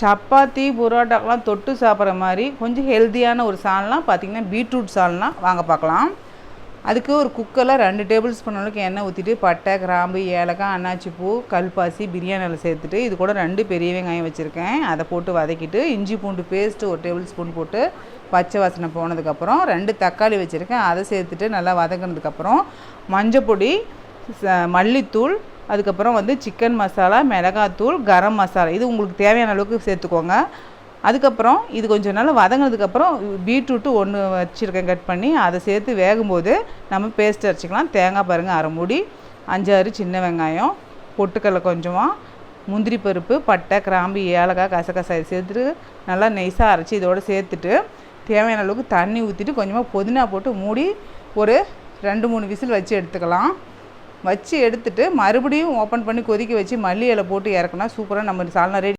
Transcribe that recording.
சப்பாத்தி புரோட்டாக்கெலாம் தொட்டு சாப்பிட்ற மாதிரி கொஞ்சம் ஹெல்த்தியான ஒரு சால்னால் பார்த்திங்கன்னா பீட்ரூட் சால்னா வாங்க பார்க்கலாம். அதுக்கு ஒரு குக்கரில் ரெண்டு டேபிள் ஸ்பூன் அளவுக்கு எண்ணெய் ஊற்றிட்டு பட்டை கிராம்பு ஏலக்காய் அன்னாச்சி பூ கல்பாசி பிரியாணியில் சேர்த்துட்டு இது கூட ரெண்டு பெரிய வெங்காயம் வச்சுருக்கேன். அதை போட்டு வதக்கிட்டு இஞ்சி பூண்டு பேஸ்ட்டு ஒரு டேபிள் ஸ்பூன் போட்டு பச்சை வாசனை போனதுக்கப்புறம் ரெண்டு தக்காளி வச்சுருக்கேன். அதை சேர்த்துட்டு நல்லா வதங்கினதுக்கப்புறம் மஞ்சள் பொடி ச- மல்லித்தூள் அதுக்கப்புறம் வந்து சிக்கன் மசாலா மிளகாத்தூள் கரம் மசாலா. இது உங்களுக்கு தேவையான அளவுக்கு சேர்த்துக்கோங்க. அதுக்கப்புறம் இது கொஞ்சம் நாள் வதங்கினதுக்கப்புறம் பீட்ரூட்டு ஒன்று வச்சுருக்கேன் கட் பண்ணி. அதை சேர்த்து வேகும்போது நம்ம பேஸ்ட் அரைச்சிக்கலாம். தேங்காய் பாருங்கள் அரை மூடி. அஞ்சாறு சின்ன வெங்காயம் பொட்டுக்கடலை கொஞ்சமாக முந்திரி பருப்பு பட்டை கிராம்பு ஏலக்காய் கசகசாய் சேர்த்துட்டு நல்லா நெய்ஸாக அரைச்சி இதோட சேர்த்துட்டு தேவையான அளவுக்கு தண்ணி ஊற்றிட்டு கொஞ்சமாக புதினா போட்டு மூடி ஒரு ரெண்டு மூணு விசில் வச்சு எடுத்துக்கலாம். வச்சு எடுத்துட்டு மறுபடியும் ஓப்பன் பண்ணி கொதிக்க வச்சு மல்லி இலை போட்டு இறக்குனா சூப்பராக நம்ம சால்னா ரெடி